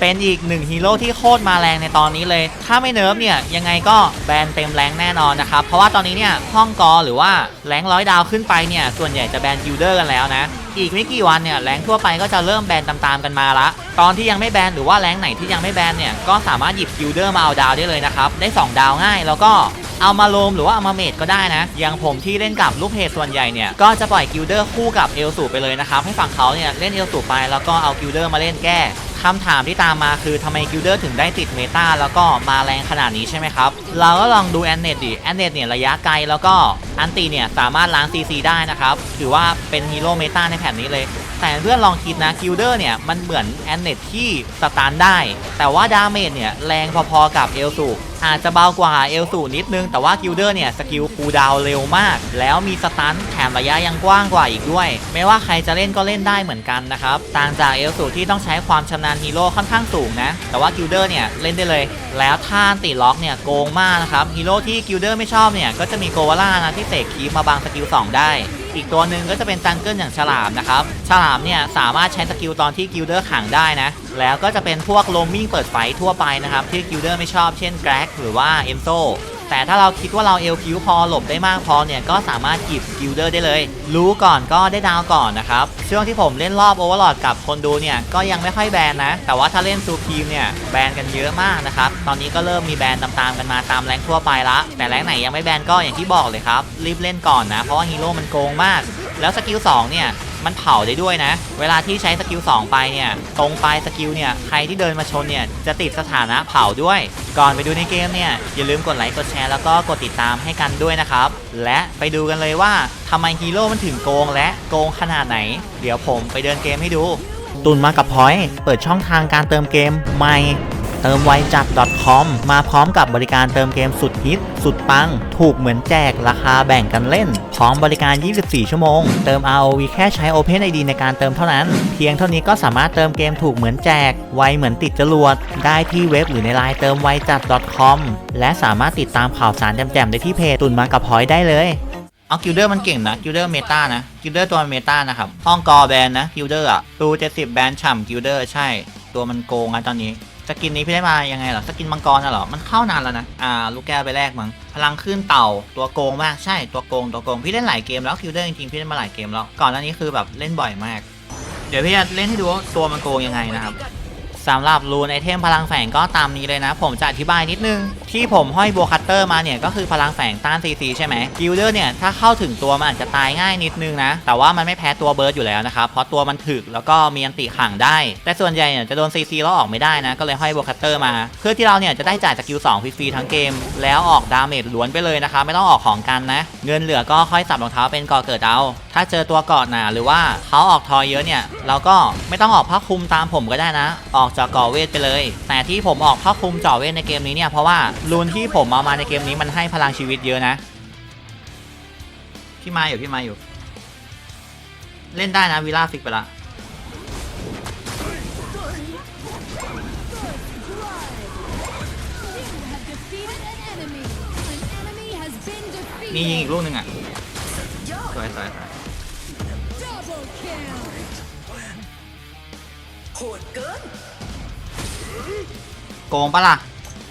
เป็นอีกหนึ่งฮีโร่ที่โคตรมาแรงในตอนนี้เลย ถ้าไม่เนิร์ฟเนี่ยยังไงก็แบนเต็มแรงแน่นอนนะครับ เพราะว่าตอนนี้เนี่ยห้องกอหรือว่าแรงร้อยดาวขึ้นไปเนี่ยส่วนใหญ่จะแบนกิลเดอร์กันแล้วนะ อีกไม่กี่วันเนี่ยแรงทั่วไปก็จะเริ่มแบนตามๆกันมาละ ตอนที่ยังไม่แบนหรือว่าแรงไหนที่ยังไม่แบนเนี่ยก็สามารถหยิบกิลเดอร์มาเอาดาวได้เลยนะครับได้ 2 ดาวง่ายแล้วก็เอามาโลมหรือว่าเอามาเมดก็ได้นะ อย่างผมที่เล่นกับลูกเพจส่วนใหญ่เนี่ย ก็จะปล่อยกิลเดอร์คู่กับเอลสูไปเลยนะครับ ให้ฝั่งเขาเนี่ยเล่นเอลสูไปแล้วก็เอากิลเดอร์มาเล่นแก้ คำถามที่ตามมาคือทำไมกิลเดอร์ถึงได้ติดเมตาแล้วก็มาแรงขนาดนี้ใช่ไหมครับ เราก็ลองดูแอนเนตดิแอนเนตเนี่ยระยะไกลแล้วก็อันตีเนี่ยสามารถล้างซีซีได้นะครับ ถือว่าเป็นฮีโร่เมตาในแผ่นนี้เลย แต่เพื่อนลองคิดนะกิลเดอร์เนี่ยมันเหมือนแอนเนตที่สตาร์ได้ แต่ว่าดาเมจเนี่ยแรงพอๆกับเอลสูอาจจะเบากว่าเอลสูนิดนึง แต่ว่ากิลเดอร์เนี่ยสกิลคูดาวเร็วมาก แล้วมีสตันแถมระยะยังกว้างกว่าอีกด้วย ไม่ว่าใครจะเล่นก็เล่นได้เหมือนกันนะครับ ต่างจากเอลสูที่ต้องใช้ความชำนาญฮีโร่ค่อนข้างสูงนะ แต่ว่ากิลเดอร์เนี่ยเล่นได้เลย แล้วท่านติล็อกเนี่ยโกงมากนะครับฮีโร่ที่กิลเดอร์ไม่ชอบเนี่ยก็จะมีโกวาล่านะที่เสกคีมาบังสกิล2ได้ อีกตัวหนึ่งก็จะเป็นจังเกิลอย่างฉลามนะครับ ฉลามเนี่ยสามารถใช้สกิลตอนที่กิลเดอร์ขังได้นะ แล้วก็จะเป็นพวกโลมมิ่งเปิดไฟทั่วไปนะครับที่กิลเดอร์ไม่ชอบเช่นแกร็กหรือว่าเอนโซ แต่ถ้าเราคิดว่าเราเอลคิวพอหลบได้มากพอเนี่ยก็สามารถหยิบกิลเดอร์ได้เลย รู้ก่อนก็ได้ดาวก่อนนะครับช่วงที่ผมเล่นรอบโอเวอร์ลอดกับคนดูเนี่ยก็ยังไม่ค่อยแบนนะ แต่ว่าถ้าเล่นซูพีมเนี่ยแบนกันเยอะมากนะครับตอนนี้ก็เริ่มมีแบนตามๆกันมาตามแรงทั่วไปละแต่แรงไหนยังไม่แบนก็อย่างที่บอกเลยครับรีบเล่นก่อนนะเพราะว่าฮีโร่มันโกงมาก แล้วสกิล2เนี่ย มันเผาได้ด้วยนะ เวลาที่ใช้สกิล2ไปเนี่ย ตรงปลายสกิลเนี่ย ใครที่เดินมาชนเนี่ย จะติดสถานะเผาด้วย ก่อนไปดูในเกมเนี่ย อย่าลืมกดไลค์ กดแชร์ แล้วก็กดติดตามให้กันด้วยนะครับ และไปดูกันเลยว่าทำไมฮีโร่มันถึงโกงและโกงขนาดไหน เดี๋ยวผมไปเดินเกมให้ดู ตุนมากับพอยเปิดช่องทางการเติมเกมใหม่ เติมไวจัด .com มาพร้อมกับบริการเติมเกมสุดฮิต สุดปัง ถูกเหมือนแจกราคาแบ่งกันเล่น พร้อมบริการ 24 ชั่วโมง เติม ROV แค่ใช้ Open ID ในการเติมเท่านั้น เพียงเท่านี้ก็สามารถเติมเกมถูกเหมือนแจก ไวเหมือนติดจรวด ได้ที่เว็บหรือในไลน์เติมไวจัด .com และสามารถติดตามข่าวสารแจ่มๆได้ที่เพจตุนมากับพอยได้เลยเอากิลเดอร์มันเก่งนะกิลเดอร์เมตานะกิลเดอร์ตัวเมตานะครับห้องกอแบนนะกิลเดอร์อะตู70แบนฉ่ำกิลเดอร์ใช่ ตัวมันโกงอะตอนนี้ สกินนี้พี่ได้มายังไงเหรอสกินมังกรน่ะเหรอมันเข้านานแล้วนะอ่าลูกแก้วไปแรกมั้งพลังขึ้นเต่าตัวโกงมากใช่ตัวโกงตัวโกงพี่เล่นหลายเกมแล้วคิวเดอร์จริงๆพี่เล่นมาหลายเกมแล้วก่อนหน้านี้คือแบบเล่นบ่อยมาก เดี๋ยวพี่จะเล่นให้ดูว่าตัวมันโกงยังไงนะครับ สำหรับรูนไอเทมพลังแฝงก็ตามนี้เลยนะ ผมจะอธิบายนิดนึง ที่ผมห้อยโบคัตเตอร์มาเนี่ยก็คือพลังแฝงต้านซีซีใช่ไหมกิลเดอร์เนี่ยถ้าเข้าถึงตัวมันอาจจะตายง่ายนิดนึงนะ แต่ว่ามันไม่แพ้ตัวเบิร์ดอยู่แล้วนะครับ เพราะตัวมันถึกแล้วก็มีอันติขังได้ แต่ส่วนใหญ่เนี่ยจะโดนซีซีแล้วออกไม่ได้นะ ก็เลยห้อยโบคัตเตอร์มา เพื่อที่เราเนี่ยจะได้จ่ายสกิล2ฟรีๆทั้งเกม แล้วออกดาเมจล้วนไปเลยนะคะไม่ต้องออกของกันนะ เงินเหลือก็ค่อยสับรองเท้าเป็นก่อเกิดเอาถ้าเจอตัวกาะหนาหรือว่าเขาออกทอยเยอะเนี่ยเราก็ไม่ต้องออกผ้าคลุมตามผมก็ได้นะ ออกจากก่อเวทไปเลย แต่ที่ผมออกผ้าคลุมจ่อเวทในเกมนี้เนี่ยเพราะว่ารูนที่ผมเอามาในเกมนี้มันให้พลังชีวิตเยอะนะพี่มาอยู่พี่มาอยู่ เล่นได้นะวิล่าฟิกไปละนี่ยิงอีกลูกหนึ่งอะสวยสวยสวยโหดเกิน โกงปะล่ะ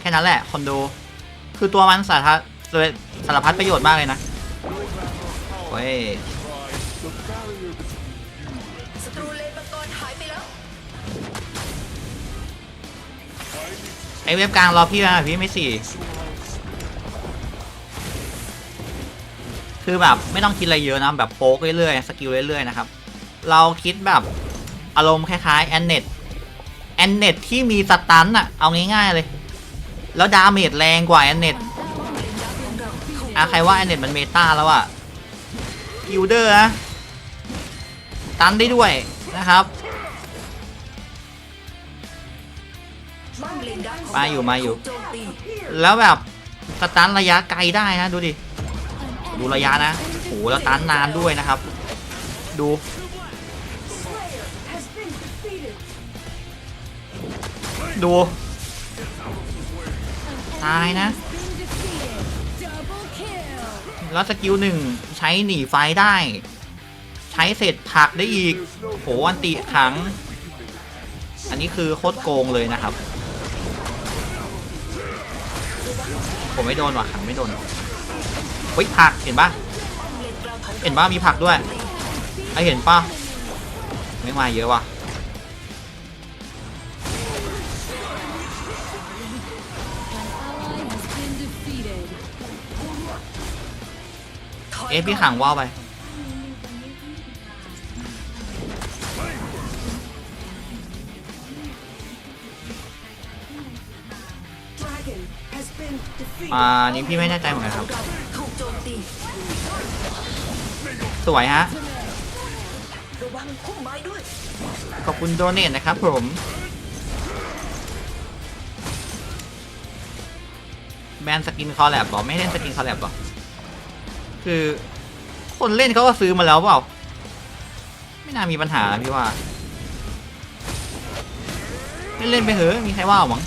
แค่นั้นแหละคนดูคือตัวมันสารพัดสารพัดประโยชน์มากเลยนะเว้ยศัตรูเลนมังกรหายไปแล้วไอเว็บกลางรอพี่มาพี่ไม่สี่คือแบบไม่ต้องคิดอะไรเยอะนะแบบโป๊กเรื่อยๆสกิลเรื่อยๆนะครับ เราคิดแบบอารมณ์คล้ายๆแอนเน็ต แอนเน็ตที่มีสตันอะเอาง่ายๆเลย แล้วดาเมจแรงกว่าแอนเน็ตอะใครว่าแอนเน็ตมันเมตาแล้วอะกิลเดอร์นะตันได้ด้วยนะครับบ้านเลนดักของมาอยู่มาอยู่ แล้วแบบสตันระยะไกลได้นะ ดูดิ ดูระยะนะโหแล้วตันนานด้วยนะครับ ดู ดู ตายนะ แล้วสกิลหนึ่งใช้หนีไฟได้ ใช้เสร็จผักได้อีก โหอันติขัง อันนี้คือโคตรโกงเลยนะครับ ผมไม่โดนว่ะขังไม่โดนเฮ้ยผักเห็นปะเลนกลางเห็นปะมีผักด้วยไอเห็นปะไม่มาเยอะว่ะ เอ๊ะพี่ขังว่าวไป อ่า นี้พี่ไม่แน่ใจเหมือนกันครับ สวยฮะ ขอบคุณโดเนทนะครับผม แบนสกินคอลแลบบอกไม่เล่นสกินคอลแลบหรอ คือ คนเล่นเขาก็ซื้อมาแล้วเปล่า ไม่น่ามีปัญหาพี่ว่า เล่นเล่นไปเถอะมีใครว่าหวัง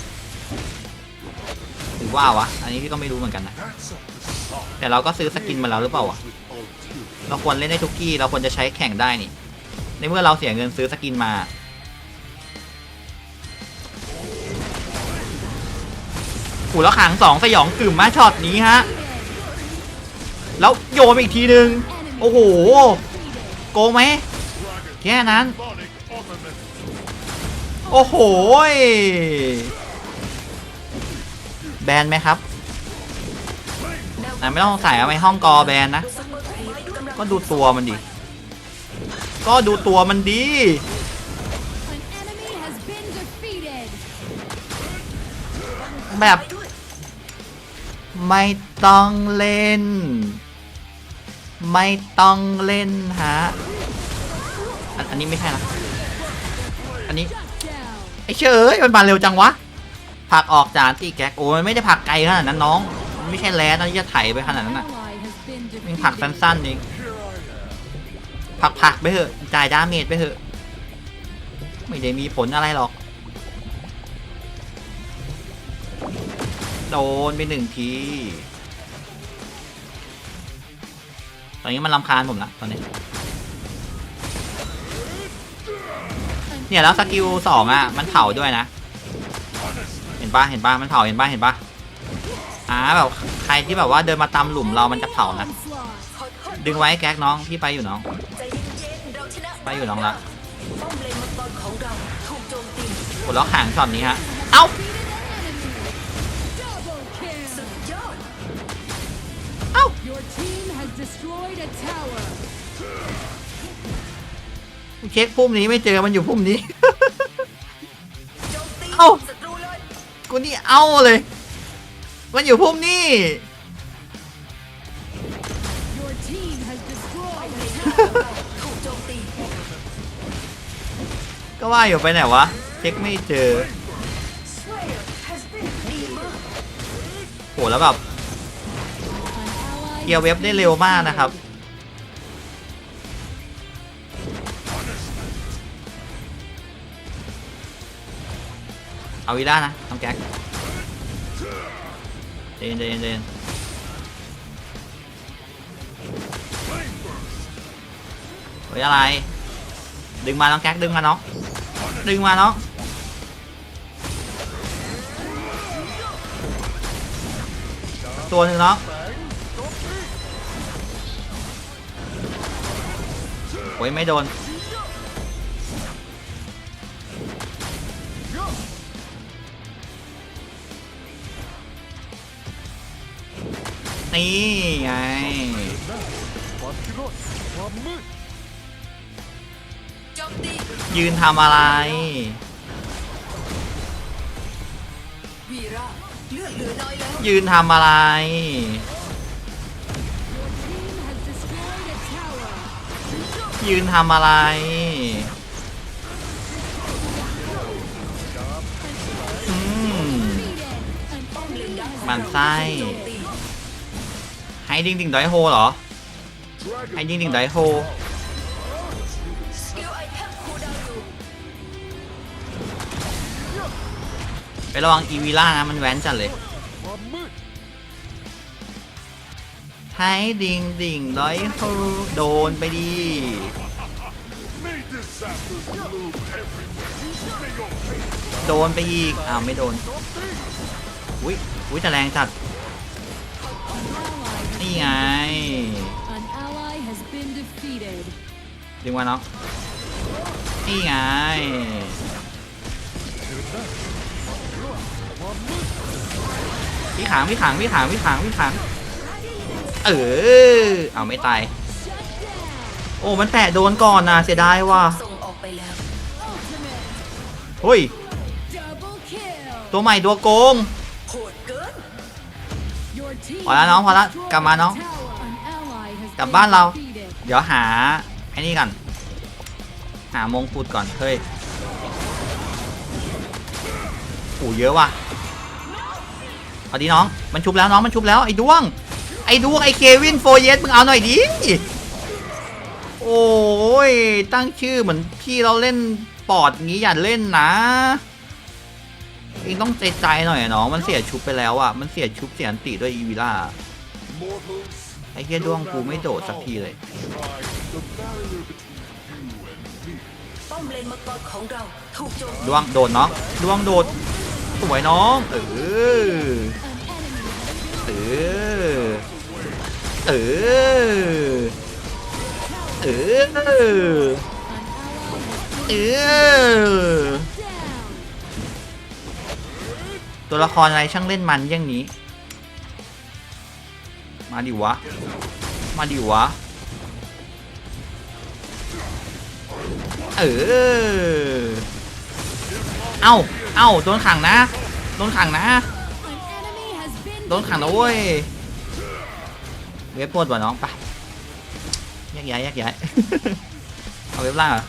หรือว่าวะ อันนี้พี่ก็ไม่รู้เหมือนกันนะ แต่เราก็ซื้อสกินมาแล้วหรือเปล่าวะ เราควรเล่นได้ทุกที่ เราควรจะใช้แข่งได้นี่ ในเมื่อเราเสียเงินซื้อสกินมาหูแล้วขังสองสยองกึ่มมาช็อตนี้ฮะ แล้วโยนไปอีกทีนึง โอ้โห โกงไหมแค่นั้น โอ้โหยแบนไหมครับนะไม่ต้องใส่เอาไว้ห้องกอแบนนะซัมเมอร์ครีปกำลังก็ดูตัวมันดิ ก็ดูตัวมันดี An enemy has been defeated. แบบไม้ด้วยไม่ต้องเล่น ไม่ต้องเล่นฮะอันอันนี้ไม่ใช่นะ อันนี้ไอ้เชยเอ้ยมันมาเร็วจังวะผลักออกจานตีแก๊กโอ้ยไม่ได้ผลักไกลขนาดนั้นน้องมันไม่ใช่แลนนะที่จะไถไปขนาดนั้นน่ะมันผลักสั้นๆเองผลักผักๆไปเถอะจ่ายดาเมจไปเถอะ ไม่ได้มีผลอะไรหรอก โดนไปหนึ่งที อนนี้มันลำคาญผมละตอนนี้ เนี่ยแล้วสกิลสองอะ มันเผาด้วยนะ เห็นปะเห็นปะมันเผาเห็นปะเห็นปะอ่าแบบใครที่แบบว่าเดินมาตามหลุมเรามันจะเผานะ ดึงไว้แก๊กน้องพี่ไปอยู่น้อง ไปอยู่น้องละป้อมเลนมังกรของเราถูกโจมตีกดล็อกหางช็อตนี้ฮะ เอ้า destroyed a tower. เช็คพุ่มนี้ไม่เจอมันอยู่พุ่มนี้โจมตีเอ้าศัตรูเลยกูนี่เอาเลย มันอยู่พุ่มนี้ Your team has destroyed a ถูกโจมตีก็ว่าอยู่ไปไหนวะ เช็คไม่เจอดีมากโหแล้วแบบ เลี้ยร์เว็บได้เร็วมากนะครับ เอาวีด้านะทำแก๊กเจนเจนเจนเฮ้ยอะไร ดึงมาน้องแก๊กดึงมาน้องดึงมาน้องตัวหนึ่งน้อง โอ้ยไม่โดน นี่ไงโจมตียืนทำอะไร วีระเลือดเหลือน้อยแล้ว ยืนทำอะไร ยืนทำอะไร อืมมันไส้ ให้ดิ่งดิ่งดอยโฮเหรอ ให้ดิ่งดิ่งดอยโฮไประวังอีวีล่านะ มันแว้นจัดเลย ให้ดิ่งดิ่งดอยโฮโดนไปดี May this sapper's move everywhere. May your fate โดนไปอีก อ้าว ไม่โดน อุ้ยอุ้ยแต่แรงจัด An ally has นี่ไง An ally has been defeated. ดึงมาเนาะนี่ไง พี่ขางพี่ขางพี่ขางพี่ขางพี่ขาง เออ เอาไม่ตาย โอ้ มันแตะโดนก่อนนะเสียดายว่ะส่งออกไปแล้วเฮ้ย ตัวใหม่ตัวโกง โหดเกินพอแล้วน้องพอแล้วกลับมาน้องกลับบ้านเรา เดี๋ยวหาไอ้นี่ก่อนหามงกุฎก่อน เฮ้ยโอ้เยอะว่ะเอาดีน้อง มันชุบแล้วน้องมันชุบแล้วไอ้ดวง ไอ้ดวงไอ้เควินโฟเยสมึงเอาหน่อยดิ โอ้ย ตั้งชื่อเหมือนพี่เราเล่นปอดงี้อย่าเล่นนะเองต้องใจใจหน่อยอะน้องมันเสียชุบไปแล้วอะ มันเสียชุบเสียอันติด้วยอีวิล่าไอ้เฮียดวงกูไม่โดดสักทีเลยป้อมเลนมังกรของเราถูกโจมดวงโดดน้อง ดวงโดดสวยน้อง เออ เออ เออ เออ เออ ตัวละครอะไรช่างเล่นมันอย่างนี้ มาดิวะ มาดิวะ เออ เอ้า เอ้า โดนขังนะ โดนขังนะ โดนขังนะเว้ย เว็บปวดว่ะน้องไปแยกย้ายแยกย้ายเอาเว็บล่างเหรอ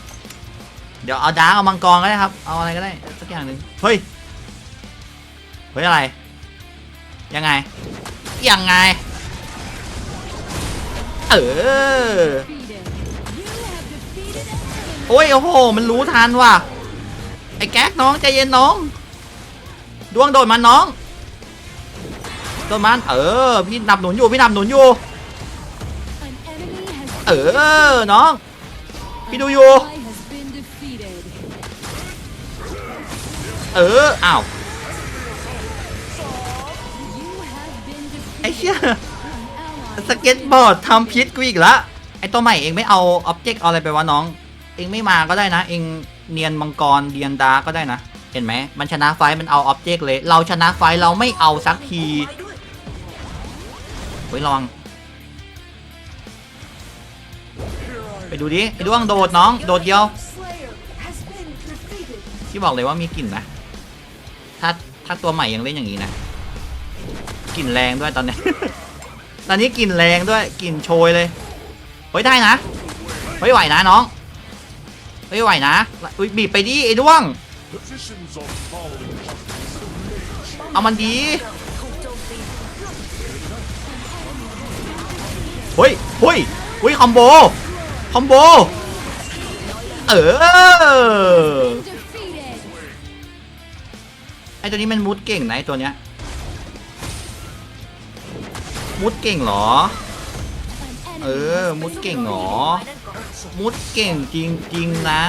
เดี๋ยวเอาดาร์กเอามังกรก็ได้ครับ เอาอะไรก็ได้สักอย่างหนึ่งเฮ้ย เฮ้ยอะไร ยังไง ยังไง เออ โอ้ยโอ้โห มันรู้ทันว่ะ ไอ้แก๊กน้องใจเย็นน้อง ดวงโดดมันน้องโดดมัน เออ พี่นับหนุนอยู่ พี่นับหนุนอยู่ เออ น้อง พี่ดูอยู่ เออ อ้าว ไอ้เชี่ยสเก็ตบอร์ดทำพิษกูอีกละ ไอ้ตัวใหม่เองไม่เอาอ็อบเจกต์เอาอะไรไปวะน้อง เองไม่มาก็ได้นะ เองเนียนมังกรเดียนดาก็ได้นะ เห็นไหม มันชนะไฟมันเอาอ็อบเจกต์เลย เราชนะไฟเราไม่เอาสักทีไว้ด้วยเฮ้ยระวัง ไปดูดิไอ้ดวงโดดน้อง โดดเดียวที่บอกเลยว่ามีกลิ่นนะ ถ้าถ้าตัวใหม่ยังเล่นอย่างนี้นะกลิ่นแรงด้วยตอนนี้ ตอนนี้กลิ่นแรงด้วยกลิ่นโชยเลยเฮ้ยได้นะเฮ้ยไหวนะน้องเฮ้ยไหวนะอุ้ยบีบไปดิไอ้ดวง เอามันดีเฮ้ยเฮ้ยเฮ้ยคอมโบ คอมโบ เออ defeated. ไอตัวนี้มันมุดเก่งนะไอตัวเนี้ย มุดเก่งเหรอ An เอ enemy อมุดเก่งเหรอไว้นั่นก่อนมุดเก่งจริงๆนะ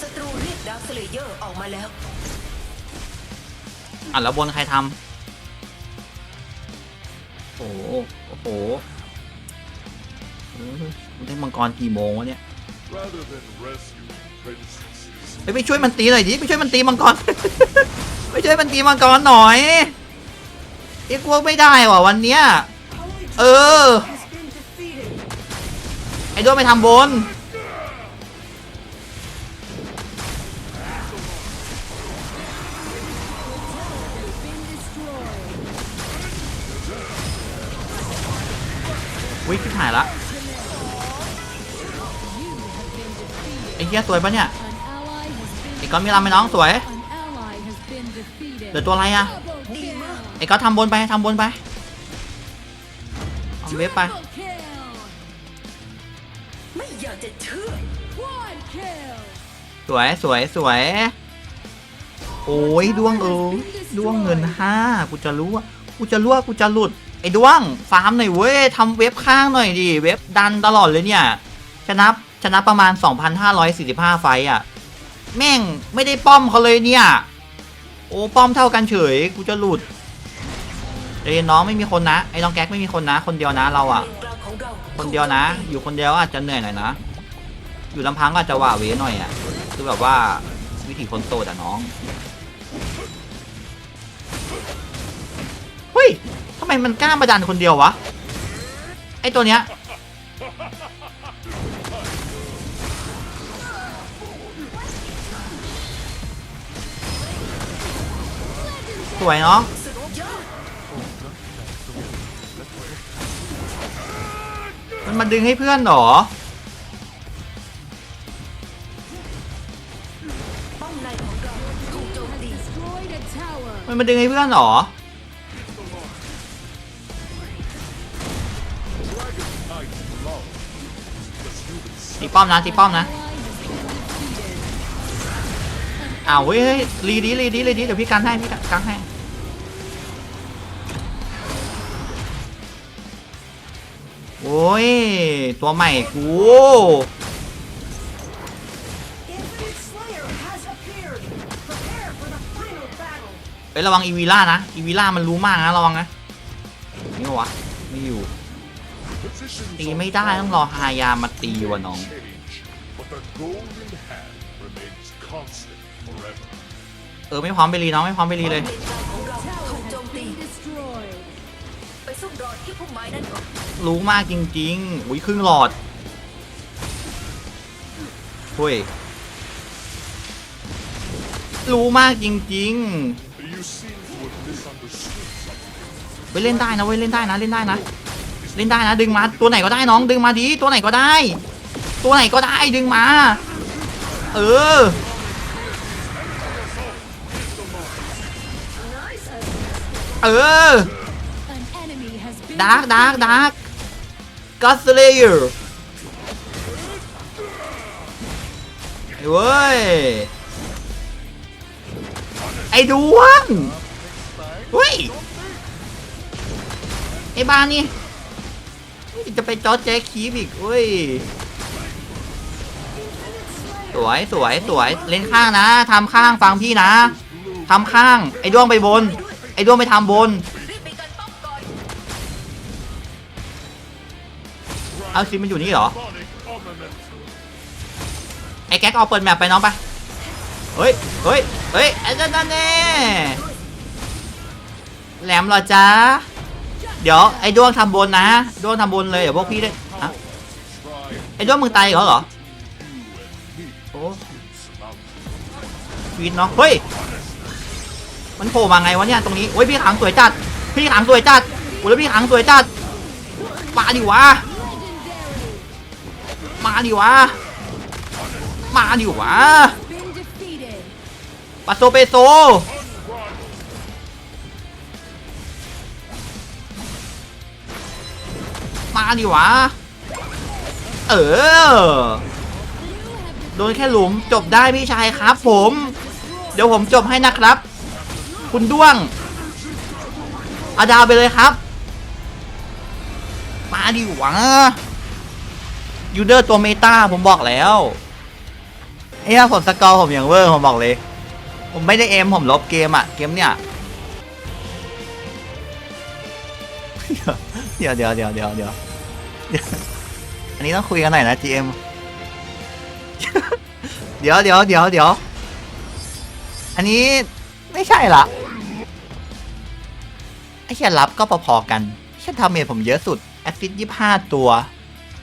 ศัตรูเรียกดาวสเลเยอร์ออกมาแล้ว อะแล้วบนใครทำโอ้โหโอ้โหเออ มันได้มังกรกี่โมงวะเนี่ย rather than rescue princesses. ไปไปช่วยมันตีหน่อยดิไปช่วยมันตีมังกรไปช่วยมันตีมังกรหน่อยเอ็กวไม่ได้ว่ะวันเนี้ยเออไอ้ด้วยไปทำบน been destroyed. วิคิดหายละ เหี้ยสวยปะเนี่ย An ally has been ไอ้ก้อนมีรำไหมน้องสวย An ally has been defeated. เหลือตัวอะไรอะ Double kill. ไอ้ก้อนทำบนไปทำบนไปเอาเว็บไป Triple kill. ไม่อยากจะเชื่อ Quad kill. สวยสวยสวยโอ้ยดวงเออดวงเงินห้ากูจะรู้ว่ากูจะรู้ว่ากูจะหลุดไอ้ดวงฟาร์มหน่อยเว้ยทำเว็บข้างหน่อยดิเว็บดันตลอดเลยเนี่ยชนะ ชนะประมาณ 2,545 ไฟต์อะ แม่งไม่ได้ป้อมเขาเลยเนี่ย โอ้ป้อมเท่ากันเฉย กูจะหลุดเอ้น้องไม่มีคนนะ ไอ้น้องแก๊กไม่มีคนนะ คนเดียวนะเราอะคนเดียวนะ อยู่คนเดียวอาจจะเหนื่อยหน่อยนะ อยู่ลำพังก็อาจจะว่าเวหน่อยอะคือแบบว่าวิถีคนโสดอะน้อง เฮ้ยทำไมมันกล้ามาดันคนเดียววะ ไอ้ตัวเนี้ย สวยเนาะสุดยอดมันมาดึงให้เพื่อนเหรอมันมาดึงให้เพื่อนเหรอตีป้อมนะตีป้อมนะอ้าวเฮ้ยเฮ้ยรีดีรีดีรีดีเดี๋ยวพี่กันให้พี่กันให้ อ้ย ตัวใหม่กู Infinite Slayer has appeared prepare for the final battle เอ้ยระวังอีวีล่านะ อีวีล่ามันรู้มากนะระวังนะ นี่วะไม่อยู่ Positions ตี of ไม่ได้ต้องรอฮายามาตีวะน้อง change, but the golden hand remains constant forever. เออไม่พร้อมไปรีน้องไม่พร้อมไปรีเลย ซุ่มรอที่พุ่มไม้นั่นก่อนรู้มากจริงๆอุ้ยครึ่งหลอดเฮ้ยรู้มากจริงๆไปเล่นได้นะเว้ยเล่นได้นะเล่นได้นะเล่นได้นะดึงมาตัวไหนก็ได้น้องดึงมาดีตัวไหนก็ได้ ตัวไหนก็ได้ดึงมา เออเออ ดาร์กดาร์กดาร์กก็สเลเยอร์เว้ย ไอ้ดวงเฮ้ย ไอ้บ้านนี่ จะไปจอดแจ๊คคีบอีกเว้ย สวยสวยสวยเล่นข้างนะทำข้างฟังพี่นะทำข้าง ไอ้ดวงไปบน ไอ้ดวงไปทำบน เอาซิมันอยู่นี่เหรอ ไอ้แก๊กเอาเปิดแมปไปน้องไป เฮ้ย เฮ้ย เฮ้ยไอ้นั่นนั่นแน่แหลมเหรอจ๊ะ เดี๋ยวไอ้ด้วงทำบนนะ ด้วงทำบนเลยเดี๋ยวพวกพี่ได้อะไอ้ด้วงมึงตายอีกแล้วเหรอโอ้ชีวิตเนาะ เฮ้ย มันโผล่มาไงวะเนี่ยตรงนี้ โอ้ยพี่ขังสวยจัด พี่ขังสวยจัดโอ้แล้วพี่ขังสวยจัดมาดิวะมา ดิวะ มาดิวะปาโซเปโซมาดิวะ เออ โดนแค่หลุมจบได้พี่ชายครับผม เดี๋ยวผมจบให้นะครับ คุณด้วง อาดาวไปเลยครับ มาดิวะ ยูเดอร์ตัวเมตาผมบอกแล้วไอ้ยผลสกอร์ผมอย่างเวอร์ผมบอกเลย ผมไม่ได้เอมผมลบเกมอะเกมเนี่ยเดี๋ยวเดี๋ยวเดี๋ยวเดี๋ยวเดี๋ยวอันนี้ต้องคุยกันหน่อยนะ GM เดี๋ยวเดี๋ยวเดี๋ยวเดี๋ยว อันนี้ไม่ใช่ละไอ้เชียรับก็พอๆกันเชียทำเมจผมเยอะสุดแอสซิดยี่ห้าตัว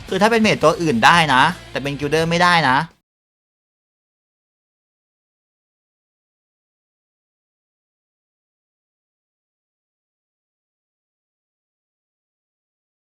คือถ้าเป็นเมจตัวอื่นได้นะ แต่เป็นกิลเดอร์ไม่ได้นะ